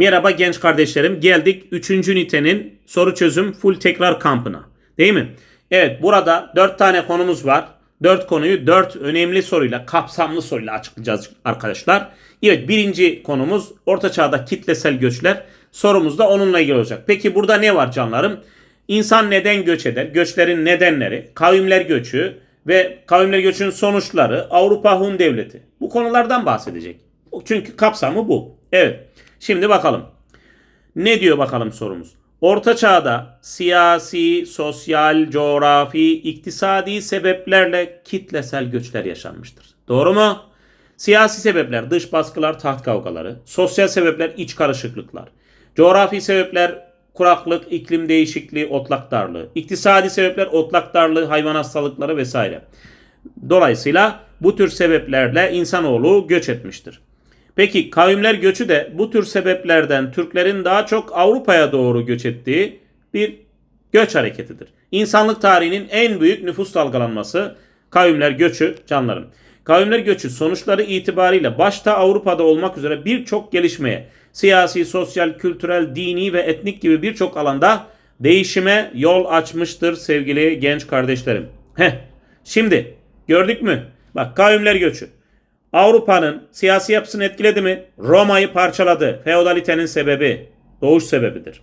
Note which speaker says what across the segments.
Speaker 1: Merhaba genç kardeşlerim. Geldik 3. ünitenin soru çözüm full tekrar kampına. Değil mi? Evet burada 4 tane konumuz var. 4 konuyu 4 önemli soruyla, kapsamlı soruyla açıklayacağız arkadaşlar. Evet birinci konumuz Orta Çağ'da kitlesel göçler. Sorumuz da onunla ilgili olacak. Peki burada ne var canlarım? İnsan neden göç eder? Göçlerin nedenleri, kavimler göçü ve kavimler göçünün sonuçları, Avrupa Hun Devleti. Bu konulardan bahsedecek. Çünkü kapsamı bu. Evet. Şimdi bakalım. Ne diyor bakalım sorumuz? Orta Çağ'da siyasi, sosyal, coğrafi, iktisadi sebeplerle kitlesel göçler yaşanmıştır. Doğru mu? Siyasi sebepler dış baskılar, taht kavgaları. Sosyal sebepler iç karışıklıklar. Coğrafi sebepler kuraklık, iklim değişikliği, otlak darlığı. İktisadi sebepler otlak darlığı, hayvan hastalıkları vesaire. Dolayısıyla bu tür sebeplerle insanoğlu göç etmiştir. Peki kavimler göçü de bu tür sebeplerden Türklerin daha çok Avrupa'ya doğru göç ettiği bir göç hareketidir. İnsanlık tarihinin en büyük nüfus dalgalanması kavimler göçü canlarım. Kavimler göçü sonuçları itibariyle başta Avrupa'da olmak üzere birçok gelişmeye, siyasi, sosyal, kültürel, dini ve etnik gibi birçok alanda değişime yol açmıştır sevgili genç kardeşlerim. Heh, şimdi gördük mü? Bak kavimler göçü. Avrupa'nın siyasi yapısını etkiledi mi? Roma'yı parçaladı. Feodalitenin sebebi, doğuş sebebidir.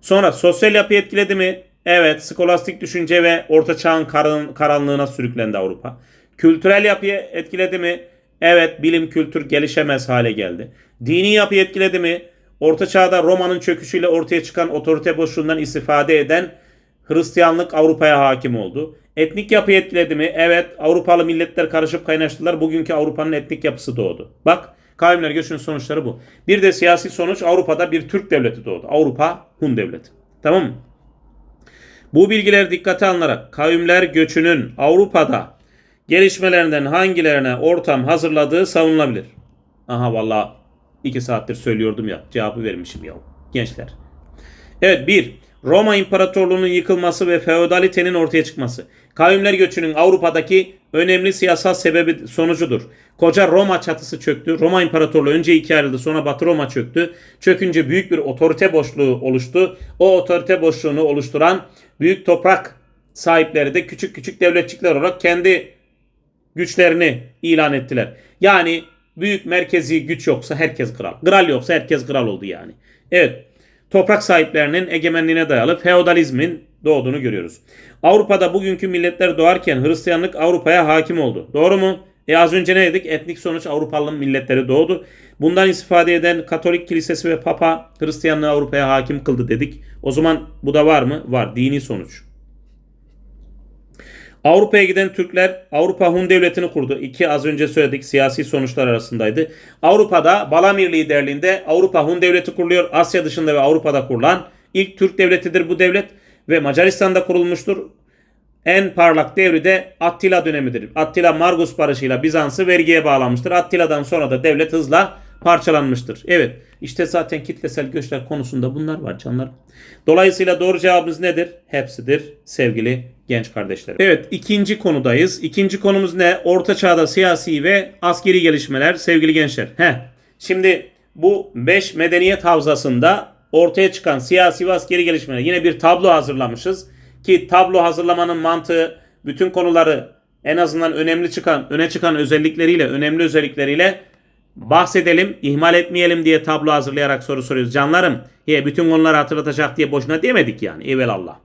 Speaker 1: Sonra sosyal yapıyı etkiledi mi? Evet, skolastik düşünce ve orta çağın karan- karanlığına sürüklendi Avrupa. Kültürel yapıyı etkiledi mi? Evet, bilim kültür gelişemez hale geldi. Dini yapıyı etkiledi mi? Orta çağda Roma'nın çöküşüyle ortaya çıkan otorite boşluğundan istifade eden Hristiyanlık Avrupa'ya hakim oldu. Etnik yapı etkiledi mi? Evet. Avrupalı milletler karışıp kaynaştılar. Bugünkü Avrupa'nın etnik yapısı doğdu. Bak kavimler göçünün sonuçları bu. Bir de siyasi sonuç Avrupa'da bir Türk devleti doğdu. Avrupa Hun devleti. Tamam mı? Bu bilgiler dikkate alınarak kavimler göçünün Avrupa'da gelişmelerinden hangilerine ortam hazırladığı savunulabilir. Aha valla iki saattir söylüyordum ya cevabı vermişim ya gençler. Evet bir Roma İmparatorluğu'nun yıkılması ve feodalitenin ortaya çıkması. Kavimler göçünün Avrupa'daki önemli siyasal sebebi sonucudur. Koca Roma çatısı çöktü. Roma İmparatorluğu önce ikiye ayrıldı sonra Batı Roma çöktü. Çökünce büyük bir otorite boşluğu oluştu. O otorite boşluğunu oluşturan büyük toprak sahipleri de küçük küçük devletçikler olarak kendi güçlerini ilan ettiler. Yani büyük merkezi güç yoksa herkes kral. Kral yoksa herkes kral oldu yani. Evet. Toprak sahiplerinin egemenliğine dayalı feodalizmin doğduğunu görüyoruz. Avrupa'da bugünkü milletler doğarken Hristiyanlık Avrupa'ya hakim oldu. Doğru mu? E az önce ne dedik? Etnik sonuç Avrupalı milletleri doğdu. Bundan istifade eden Katolik Kilisesi ve Papa Hristiyanlığı Avrupa'ya hakim kıldı dedik. O zaman bu da var mı? Var. Dini sonuç. Avrupa'ya giden Türkler Avrupa Hun Devleti'ni kurdu. İki az önce söyledik siyasi sonuçlar arasındaydı. Avrupa'da Balamir liderliğinde Avrupa Hun Devleti kuruluyor. Asya dışında ve Avrupa'da kurulan ilk Türk devletidir bu devlet ve Macaristan'da kurulmuştur. En parlak devri de Attila dönemidir. Attila Margus barışıyla Bizans'ı vergiye bağlamıştır. Attila'dan sonra da devlet hızla parçalanmıştır. Evet işte zaten kitlesel göçler konusunda bunlar var canlar. Dolayısıyla doğru cevabımız nedir? Hepsidir sevgili genç kardeşlerim. Evet ikinci konudayız. İkinci konumuz ne? Orta çağda siyasi ve askeri gelişmeler sevgili gençler. Heh. Şimdi bu 5 medeniyet havzasında ortaya çıkan siyasi ve askeri gelişmeler. Yine bir tablo hazırlamışız. Ki tablo hazırlamanın mantığı bütün konuları en azından önemli çıkan, öne çıkan özellikleriyle, önemli özellikleriyle bahsedelim, ihmal etmeyelim diye tablo hazırlayarak soru soruyoruz. Canlarım, ye bütün konuları hatırlatacak diye boşuna demedik yani. Evelallah.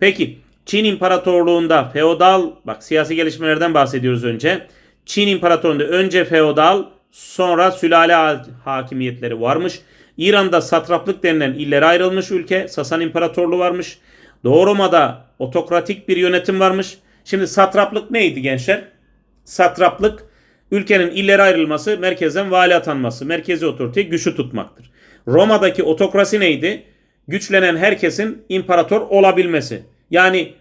Speaker 1: Peki, Çin İmparatorluğu'nda feodal, bak siyasi gelişmelerden bahsediyoruz önce. Çin İmparatorluğu'nda önce feodal, sonra sülale ha- hakimiyetleri varmış. İran'da satraplık denilen illere ayrılmış ülke, Sasan İmparatorluğu varmış. Doğu Roma'da otokratik bir yönetim varmış. Şimdi satraplık neydi gençler? Satraplık ülkenin illere ayrılması, merkezden vali atanması, merkezi otoriteyi güçlü tutmaktır. Roma'daki otokrasi neydi? Güçlenen herkesin imparator olabilmesi. Yani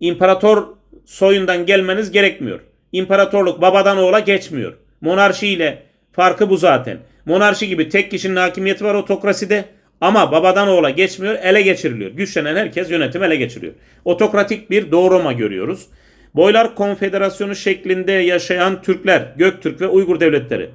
Speaker 1: imparator soyundan gelmeniz gerekmiyor. İmparatorluk babadan oğula geçmiyor. Monarşi ile farkı bu zaten. Monarşi gibi tek kişinin hakimiyeti var otokraside ama babadan oğula geçmiyor, ele geçiriliyor. Güçlenen herkes yönetim ele geçiriyor. Otokratik bir Doğu Roma görüyoruz. Boylar Konfederasyonu şeklinde yaşayan Türkler, Göktürk ve Uygur devletleri.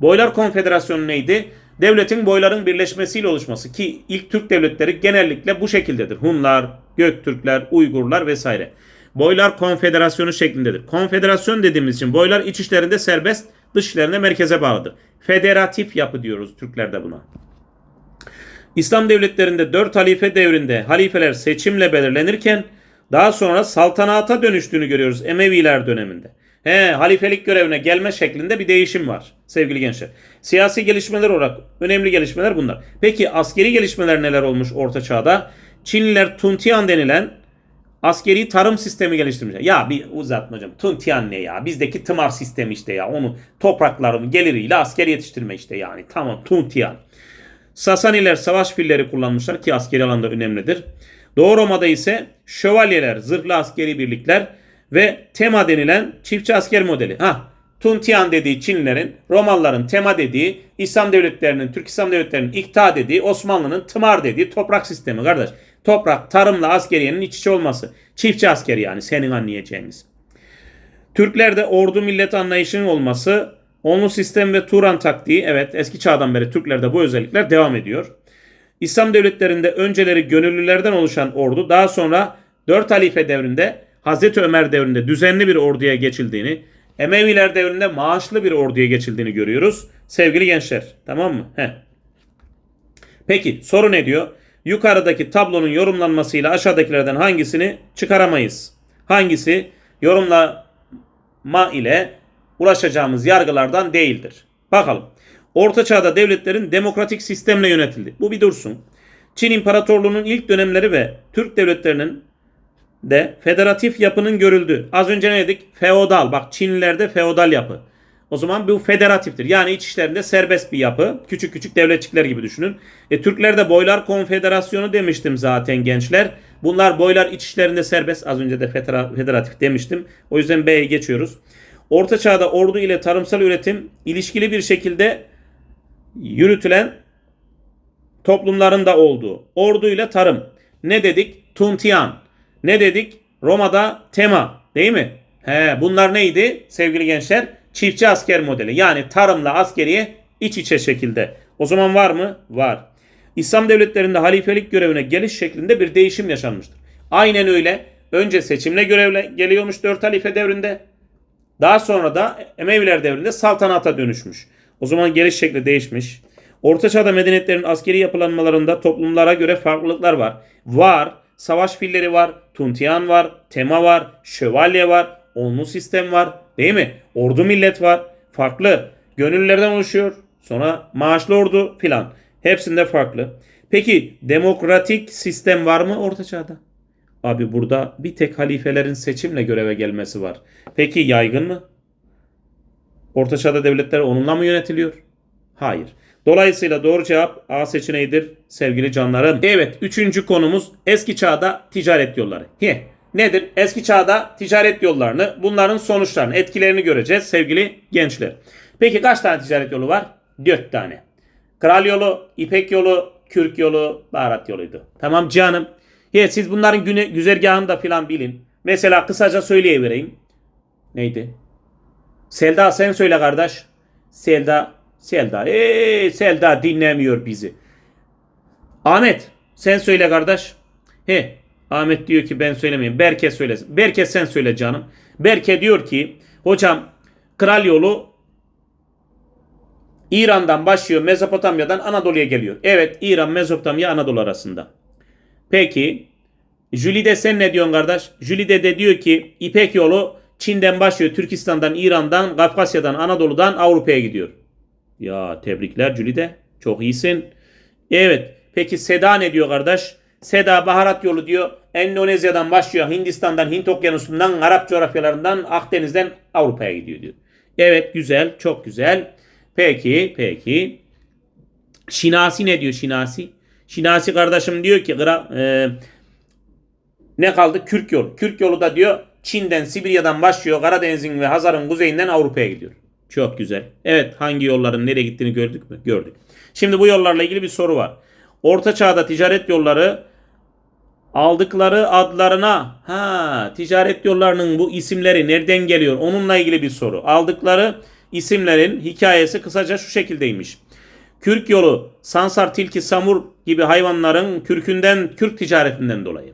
Speaker 1: Boylar Konfederasyonu neydi? Devletin boyların birleşmesiyle oluşması ki ilk Türk devletleri genellikle bu şekildedir. Hunlar, Göktürkler, Uygurlar vesaire. Boylar konfederasyonu şeklindedir. Konfederasyon dediğimiz için boylar iç işlerinde serbest, dış işlerinde merkeze bağlıdır. Federatif yapı diyoruz Türklerde buna. İslam devletlerinde 4 halife devrinde halifeler seçimle belirlenirken daha sonra saltanata dönüştüğünü görüyoruz Emeviler döneminde. He, halifelik görevine gelme şeklinde bir değişim var sevgili gençler. Siyasi gelişmeler olarak önemli gelişmeler bunlar. Peki askeri gelişmeler neler olmuş Orta Çağ'da? Çinliler Tuntian denilen askeri tarım sistemi geliştirmişler. Ya bir uzatma hocam. Tuntian ne ya? Bizdeki tımar sistemi işte ya. Onu toprakların geliriyle asker yetiştirme işte yani. Tamam Tuntian. Sasaniler savaş filleri kullanmışlar ki askeri alanda önemlidir. Doğu Roma'da ise şövalyeler, zırhlı askeri birlikler ve tema denilen çiftçi asker modeli. Ha, Tuntian dediği Çinlilerin, Romalıların tema dediği, İslam devletlerinin, Türk İslam devletlerinin ikta dediği, Osmanlı'nın tımar dediği toprak sistemi kardeş. Toprak, tarımla askeriyenin iç içe olması. Çiftçi askeri yani senin anlayacağınız. Türklerde ordu millet anlayışının olması, onlu sistem ve Turan taktiği evet eski çağdan beri Türklerde bu özellikler devam ediyor. İslam devletlerinde önceleri gönüllülerden oluşan ordu daha sonra 4 halife devrinde Hazreti Ömer devrinde düzenli bir orduya geçildiğini, Emeviler devrinde maaşlı bir orduya geçildiğini görüyoruz. Sevgili gençler tamam mı? Heh. Peki soru ne diyor? Yukarıdaki tablonun yorumlanmasıyla aşağıdakilerden hangisini çıkaramayız? Hangisi yorumlama ile ulaşacağımız yargılardan değildir? Bakalım. Orta Çağ'da devletlerin demokratik sistemle yönetildi. Bu bir dursun. Çin İmparatorluğu'nun ilk dönemleri ve Türk devletlerinin de federatif yapının görüldü. Az önce ne dedik? Feodal. Bak Çinlilerde feodal yapı. O zaman bu federatiftir. Yani iç işlerinde serbest bir yapı. Küçük küçük devletçikler gibi düşünün. E, Türklerde boylar konfederasyonu demiştim zaten gençler. Bunlar boylar iç işlerinde serbest. Az önce de federa- federatif demiştim. O yüzden B'ye geçiyoruz. Orta Çağ'da ordu ile tarımsal üretim ilişkili bir şekilde yürütülen toplumların da olduğu. Ordu ile tarım. Ne dedik? Tuntian. Ne dedik? Roma'da tema. Değil mi? He, bunlar neydi sevgili gençler? Çiftçi asker modeli. Yani tarımla askeriye iç içe şekilde. O zaman var mı? Var. İslam devletlerinde halifelik görevine geliş şeklinde bir değişim yaşanmıştır. Aynen öyle. Önce seçimle görevle geliyormuş 4 halife devrinde. Daha sonra da Emeviler devrinde saltanata dönüşmüş. O zaman geliş şekli değişmiş. Orta Çağ'da medeniyetlerin askeri yapılanmalarında toplumlara göre farklılıklar var. Var. Savaş filleri var. Tuntian var. Tema var. Şövalye var. Onlu sistem var. Değil mi? Ordu millet var. Farklı. Gönüllülerden oluşuyor. Sonra maaşlı ordu filan. Hepsinde farklı. Peki demokratik sistem var mı Orta Çağ'da? Abi burada bir tek halifelerin seçimle göreve gelmesi var. Peki yaygın mı? Orta Çağ'da devletler onunla mı yönetiliyor? Hayır. Dolayısıyla doğru cevap A seçeneğidir sevgili canlarım. Evet üçüncü konumuz eski çağda ticaret yolları. He, nedir? Eski çağda ticaret yollarını bunların sonuçlarını etkilerini göreceğiz sevgili gençler. Peki kaç tane ticaret yolu var? Dört tane. Kral yolu, İpek yolu, Kürk yolu, baharat yoluydu. Tamam canım. He, siz bunların güne, güzergahını da filan bilin. Mesela kısaca söyleyivereyim. Neydi? Selda sen söyle kardeş. Selda, Selda. Eee Selda dinlemiyor bizi. Ahmet sen söyle kardeş. He Ahmet diyor ki ben söylemeyeyim. Berke söylesin. Berke sen söyle canım. Berke diyor ki hocam kral yolu İran'dan başlıyor Mezopotamya'dan Anadolu'ya geliyor. Evet İran Mezopotamya Anadolu arasında. Peki Jülide sen ne diyorsun kardeş? Jülide de diyor ki İpek yolu Çin'den başlıyor. Türkistan'dan, İran'dan, Kafkasya'dan, Anadolu'dan Avrupa'ya gidiyor. Ya tebrikler Jülide. Çok iyisin. Evet. Peki Seda ne diyor kardeş? Seda baharat yolu diyor. Endonezya'dan başlıyor. Hindistan'dan, Hint okyanusundan, Arap coğrafyalarından, Akdeniz'den Avrupa'ya gidiyor diyor. Evet güzel. Çok güzel. Peki. Peki. Şinasi ne diyor Şinasi? Şinasi kardeşim diyor ki e, ne kaldı? Kürk yolu. Kürk yolu da diyor Çin'den, Sibirya'dan başlıyor. Karadeniz'in ve Hazar'ın kuzeyinden Avrupa'ya gidiyor. Çok güzel. Evet hangi yolların nereye gittiğini gördük mü? Gördük. Şimdi bu yollarla ilgili bir soru var. Orta Çağ'da ticaret yolları aldıkları adlarına ha ticaret yollarının bu isimleri nereden geliyor? Onunla ilgili bir soru. Aldıkları isimlerin hikayesi kısaca şu şekildeymiş. Kürk yolu, sansar, tilki, samur gibi hayvanların kürkünden, kürk ticaretinden dolayı.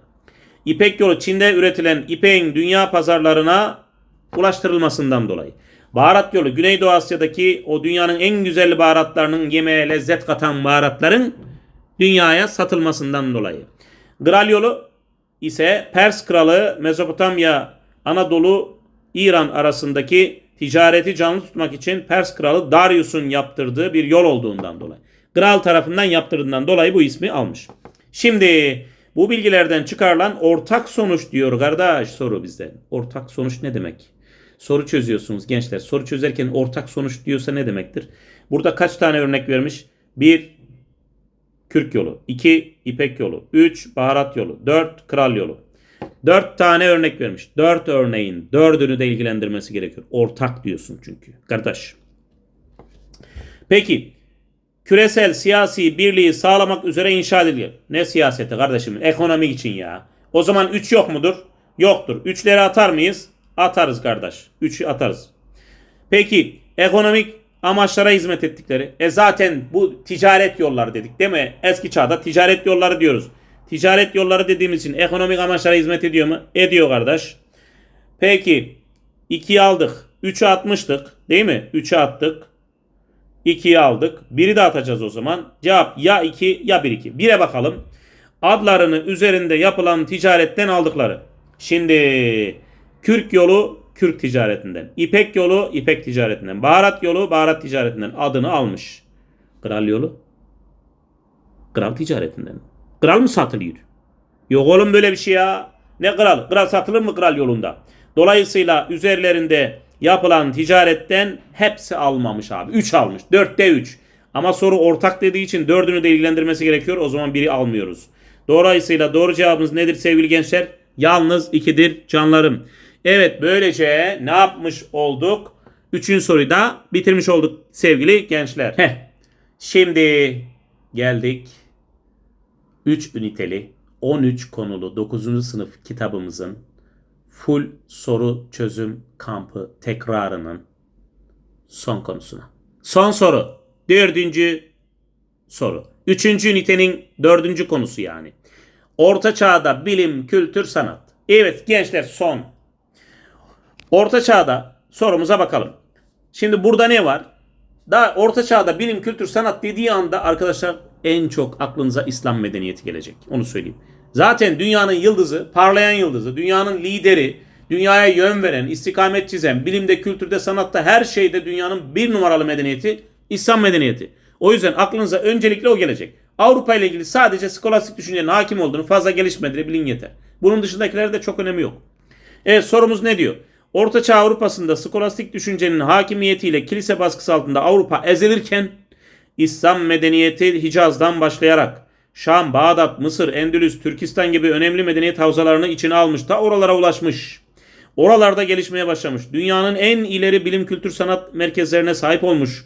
Speaker 1: İpek yolu Çin'de üretilen ipeğin dünya pazarlarına ulaştırılmasından dolayı. Baharat yolu Güneydoğu Asya'daki o dünyanın en güzel baharatlarının yemeğe lezzet katan baharatların dünyaya satılmasından dolayı. Gral yolu ise Pers kralı Mezopotamya, Anadolu, İran arasındaki ticareti canlı tutmak için Pers kralı Darius'un yaptırdığı bir yol olduğundan dolayı. Kral tarafından yaptırdığından dolayı bu ismi almış. Şimdi bu bilgilerden çıkarılan ortak sonuç diyor kardeş soru bizden. Ortak sonuç ne demek? Soru çözüyorsunuz gençler. Soru çözerken ortak sonuç diyorsa ne demektir? Burada kaç tane örnek vermiş? 1. Kürk yolu. 2. İpek yolu. 3. Baharat yolu. 4. Kral yolu. 4 tane örnek vermiş. 4 örneğin 4'ünü de ilgilendirmesi gerekiyor. Ortak diyorsun çünkü. Kardeş. Peki. Küresel siyasi birliği sağlamak üzere inşa ediliyor. Ne siyaseti kardeşim? Ekonomik için ya. O zaman 3 yok mudur? Yoktur. 3'leri atar mıyız? Atarız kardeş. 3'ü atarız. Peki ekonomik amaçlara hizmet ettikleri. E zaten bu ticaret yolları dedik değil mi? Eski çağda ticaret yolları diyoruz. Ticaret yolları dediğimiz için ekonomik amaçlara hizmet ediyor mu? Ediyor kardeş. Peki 2'yi aldık. 3'ü atmıştık değil mi? 3'ü attık. 2'yi aldık. 1'i de atacağız o zaman. Cevap ya 2 ya 1 2. 1'e bakalım. Adlarını üzerinde yapılan ticaretten aldıkları. Şimdi Kürk yolu Kürk ticaretinden. İpek yolu İpek ticaretinden. Baharat yolu Baharat ticaretinden adını almış. Kral yolu Kral ticaretinden. Kral mı satılıyor? Yok oğlum böyle bir şey ya. Ne kral? Kral satılır mı kral yolunda? Dolayısıyla üzerlerinde yapılan ticaretten hepsi almamış abi. 3 almış. 4'te 3. Ama soru ortak dediği için dördünü de ilgilendirmesi gerekiyor. O zaman biri almıyoruz. Dolayısıyla doğru cevabımız nedir sevgili gençler? Yalnız 2'dir canlarım. Evet böylece ne yapmış olduk? Üçüncü soruyu da bitirmiş olduk sevgili gençler. Heh. Şimdi geldik 3 üniteli 13 konulu 9. sınıf kitabımızın full soru çözüm kampı tekrarının son konusuna. Son soru. Dördüncü soru. Üçüncü ünitenin dördüncü konusu yani. Orta çağda bilim, kültür, sanat. Evet gençler son. Orta çağda sorumuza bakalım. Şimdi burada ne var? Daha orta çağda bilim, kültür, sanat dediği anda arkadaşlar en çok aklınıza İslam medeniyeti gelecek. Onu söyleyeyim. Zaten dünyanın yıldızı, parlayan yıldızı, dünyanın lideri, dünyaya yön veren, istikamet çizen, bilimde, kültürde, sanatta her şeyde dünyanın bir numaralı medeniyeti İslam medeniyeti. O yüzden aklınıza öncelikle o gelecek. Avrupa ile ilgili sadece skolastik düşüncenin hakim olduğunu fazla gelişmediğini bilin yeter. Bunun dışındakilerde çok önemi yok. Evet sorumuz ne diyor? Ortaçağ Avrupa'sında skolastik düşüncenin hakimiyetiyle kilise baskısı altında Avrupa ezilirken İslam medeniyeti Hicaz'dan başlayarak Şam, Bağdat, Mısır, Endülüs, Türkistan gibi önemli medeniyet havzalarını içine almış da oralara ulaşmış. Oralarda gelişmeye başlamış. Dünyanın en ileri bilim kültür sanat merkezlerine sahip olmuş.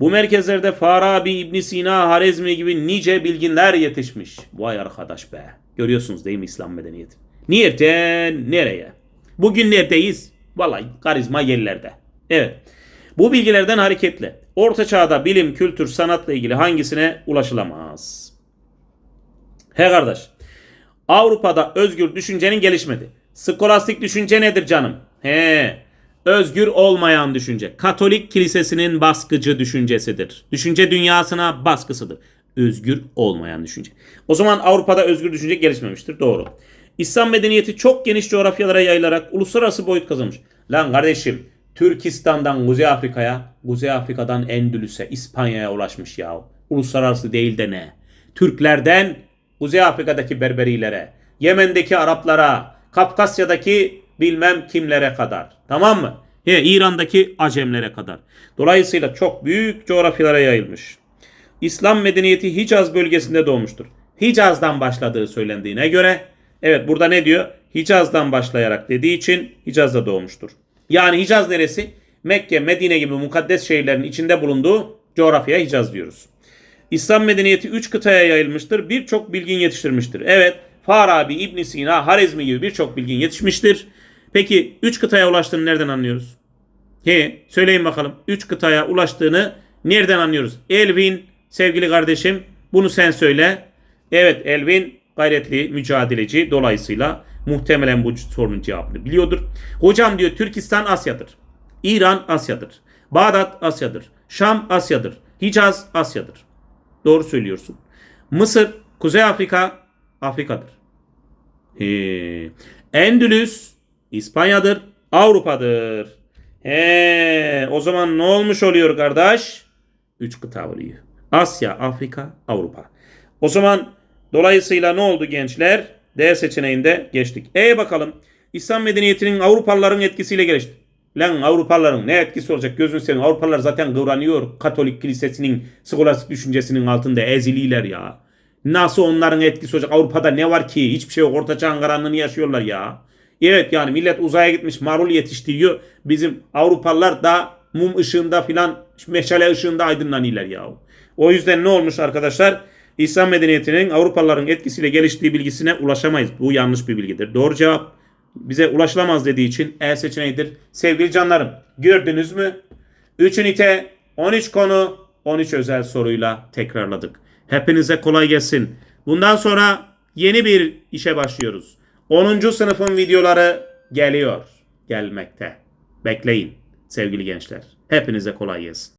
Speaker 1: Bu merkezlerde Farabi, İbn Sina, Harezmi gibi nice bilginler yetişmiş. Vay arkadaş be. Görüyorsunuz değil mi İslam medeniyeti? Nereden nereye? Bugün neredeyiz? Vallahi karizma yerlerde. Evet. Bu bilgilerden hareketle Orta Çağ'da bilim, kültür, sanatla ilgili hangisine ulaşılamaz? He kardeş. Avrupa'da özgür düşüncenin gelişmedi. Skolastik düşünce nedir canım? He. Özgür olmayan düşünce. Katolik kilisesinin baskıcı düşüncesidir. Düşünce dünyasına baskısıdır. Özgür olmayan düşünce. O zaman Avrupa'da özgür düşünce gelişmemiştir. Doğru. İslam medeniyeti çok geniş coğrafyalara yayılarak uluslararası boyut kazanmış. Lan kardeşim Türkistan'dan Kuzey Afrika'ya, Kuzey Afrika'dan Endülüs'e, İspanya'ya ulaşmış ya. Uluslararası değil de ne? Türklerden Kuzey Afrika'daki Berberilere, Yemen'deki Araplara, Kafkasya'daki bilmem kimlere kadar. Tamam mı? He, İran'daki Acemlere kadar. Dolayısıyla çok büyük coğrafyalara yayılmış. İslam medeniyeti Hicaz bölgesinde doğmuştur. Hicaz'dan başladığı söylendiğine göre evet burada ne diyor? Hicaz'dan başlayarak dediği için Hicaz'da doğmuştur. Yani Hicaz neresi? Mekke, Medine gibi mukaddes şehirlerin içinde bulunduğu coğrafyaya Hicaz diyoruz. İslam medeniyeti 3 kıtaya yayılmıştır. Birçok bilgin yetiştirmiştir. Evet Farabi, İbn Sina, Harizmi gibi birçok bilgin yetişmiştir. Peki 3 kıtaya ulaştığını nereden anlıyoruz? He, söyleyin bakalım. 3 kıtaya ulaştığını nereden anlıyoruz? Elvin sevgili kardeşim? Bunu sen söyle. Evet Elvin gayretli, mücadeleci. Dolayısıyla muhtemelen bu sorunun cevabını biliyordur. Hocam diyor Türkistan Asya'dır. İran Asya'dır. Bağdat Asya'dır. Şam Asya'dır. Hicaz Asya'dır. Doğru söylüyorsun. Mısır, Kuzey Afrika Afrika'dır. He. Endülüs İspanya'dır, Avrupa'dır. He, o zaman ne olmuş oluyor kardeş? Üç kıta oluyor. Asya, Afrika, Avrupa. O zaman dolayısıyla ne oldu gençler? D seçeneğinde geçtik. E bakalım. İslam medeniyetinin Avrupalıların etkisiyle gelişti. Lan Avrupalıların ne etkisi olacak gözün seveyim. Avrupalılar zaten kıvranıyor. Katolik kilisesinin skolastik düşüncesinin altında ezililer ya. Nasıl onların etkisi olacak? Avrupa'da ne var ki? Hiçbir şey yok. Orta çağın karanlığını yaşıyorlar ya. Evet yani millet uzaya gitmiş marul yetiştiriyor. Bizim Avrupalılar da mum ışığında filan meşale ışığında aydınlanıyorlar ya. O yüzden ne olmuş arkadaşlar? İslam medeniyetinin Avrupalıların etkisiyle geliştiği bilgisine ulaşamayız. Bu yanlış bir bilgidir. Doğru cevap bize ulaşılamaz dediği için E seçeneğidir. Sevgili canlarım gördünüz mü? 3 ünite 13 konu 13 özel soruyla tekrarladık. Hepinize kolay gelsin. Bundan sonra yeni bir işe başlıyoruz. 10. sınıfın videoları geliyor. Gelmekte. Bekleyin sevgili gençler. Hepinize kolay gelsin.